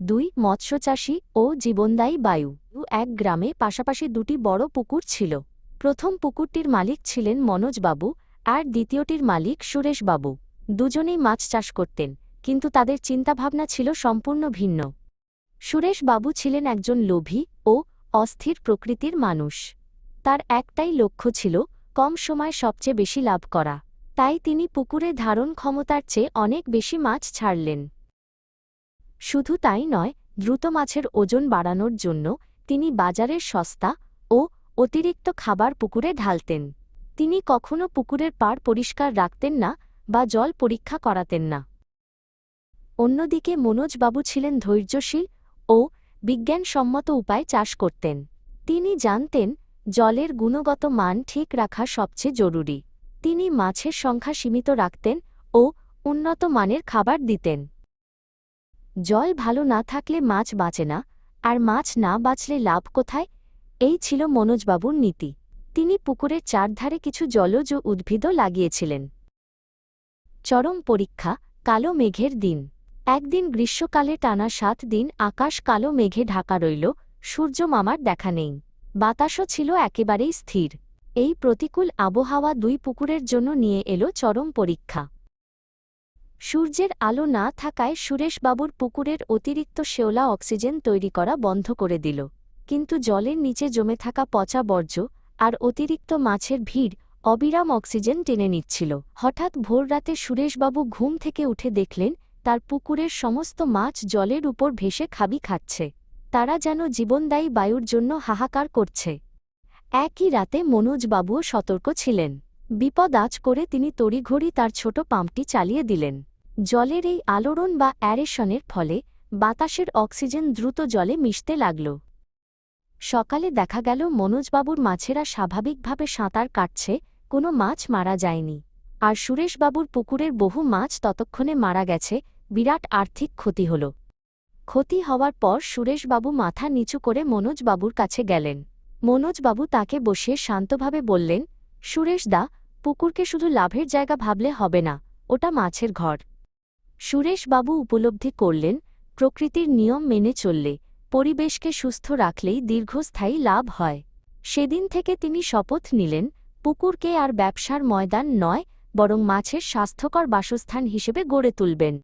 দুই মৎস্যচাষী ও জীবনদায়ী বায়ু। এক গ্রামে পাশাপাশি দুটি বড় পুকুর ছিল। প্রথম পুকুরটির মালিক ছিলেন মনোজবাবু আর দ্বিতীয়টির মালিক সুরেশবাবু। দুজনেই মাছ চাষ করতেন, কিন্তু তাদের চিন্তাভাবনা ছিল সম্পূর্ণ ভিন্ন। সুরেশবাবু ছিলেন একজন লোভী ও অস্থির প্রকৃতির মানুষ। তার একটাই লক্ষ্য ছিল কম সময় সবচেয়ে বেশি লাভ করা। তাই তিনি পুকুরে ধারণ ক্ষমতার চেয়ে অনেক বেশি মাছ ছাড়লেন। শুধু তাই নয়, দ্রুত মাছের ওজন বাড়ানোর জন্য তিনি বাজারের সস্তা ও অতিরিক্ত খাবার পুকুরে ঢালতেন। তিনি কখনো পুকুরের পাড় পরিষ্কার রাখতেন না বা জল পরীক্ষা করাতেন না। অন্যদিকে মনোজবাবু ছিলেন ধৈর্যশীল ও বিজ্ঞানসম্মত উপায় চাষ করতেন। তিনি জানতেন, জলের গুণগত মান ঠিক রাখা সবচেয়ে জরুরি। তিনি মাছের সংখ্যা সীমিত রাখতেন ও উন্নত মানের খাবার দিতেন। জল ভালো না থাকলে মাছ বাঁচে না, আর মাছ না বাঁচলে লাভ কোথায়? এই ছিল মনোজবাবুর নীতি। তিনি পুকুরের চারধারে কিছু জলজ উদ্ভিদও লাগিয়েছিলেন। চরম পরীক্ষা, কালো মেঘের দিন। একদিন গ্রীষ্মকালে টানা সাত দিন আকাশ কালো মেঘে ঢাকা রইল, সূর্য মামার দেখা নেই। বাতাসও ছিল একেবারেই স্থির। এই প্রতিকূল আবহাওয়া দুই পুকুরের জন্য নিয়ে এলো চরম পরীক্ষা। সূর্যের আলো না থাকায় সুরেশবাবুর পুকুরের অতিরিক্ত শেওলা অক্সিজেন তৈরি করা বন্ধ করে দিল। কিন্তু জলের নিচে জমে থাকা পচা বর্জ্য আর অতিরিক্ত মাছের ভিড় অবিরাম অক্সিজেন টেনে নিচ্ছিল। হঠাৎ ভোররাতে সুরেশবাবু ঘুম থেকে উঠে দেখলেন, তার পুকুরের সমস্ত মাছ জলের উপর ভেসে খাবি খাচ্ছে। তারা যেন জীবনদায়ী বায়ুর জন্য হাহাকার করছে। একই রাতে মনোজবাবুও সতর্ক ছিলেন। বিপদ আজ করে তিনি তড়িঘড়ি তার ছোট পাম্পটি চালিয়ে দিলেন। জলের এই আলোড়ন বা অ্যারেশনের ফলে বাতাসের অক্সিজেন দ্রুত জলে মিশতে লাগল। সকালে দেখা গেল মনোজবাবুর মাছেরা স্বাভাবিকভাবে সাঁতার কাটছে, কোনো মাছ মারা যায়নি। আর সুরেশবাবুর পুকুরের বহু মাছ ততক্ষণে মারা গেছে, বিরাট আর্থিক ক্ষতি হল। ক্ষতি হওয়ার পর সুরেশবাবু মাথা নিচু করে মনোজবাবুর কাছে গেলেন। মনোজবাবু তাকে বসিয়ে শান্তভাবে বললেন সুরেশদা পুকুরকে শুধু লাভের জায়গা ভাবলে হবে না, ওটা মাছের ঘর। সুরেশবাবু উপলব্ধি করলেন, প্রকৃতির নিয়ম মেনে চললে, পরিবেশকে সুস্থ রাখলেই দীর্ঘস্থায়ী লাভ হয়। সেদিন থেকে তিনি শপথ নিলেন, পুকুরকে আর ব্যবসার ময়দান নয়, বরং মাছের স্বাস্থ্যকর বাসস্থান হিসেবে গড়ে তুলবেন।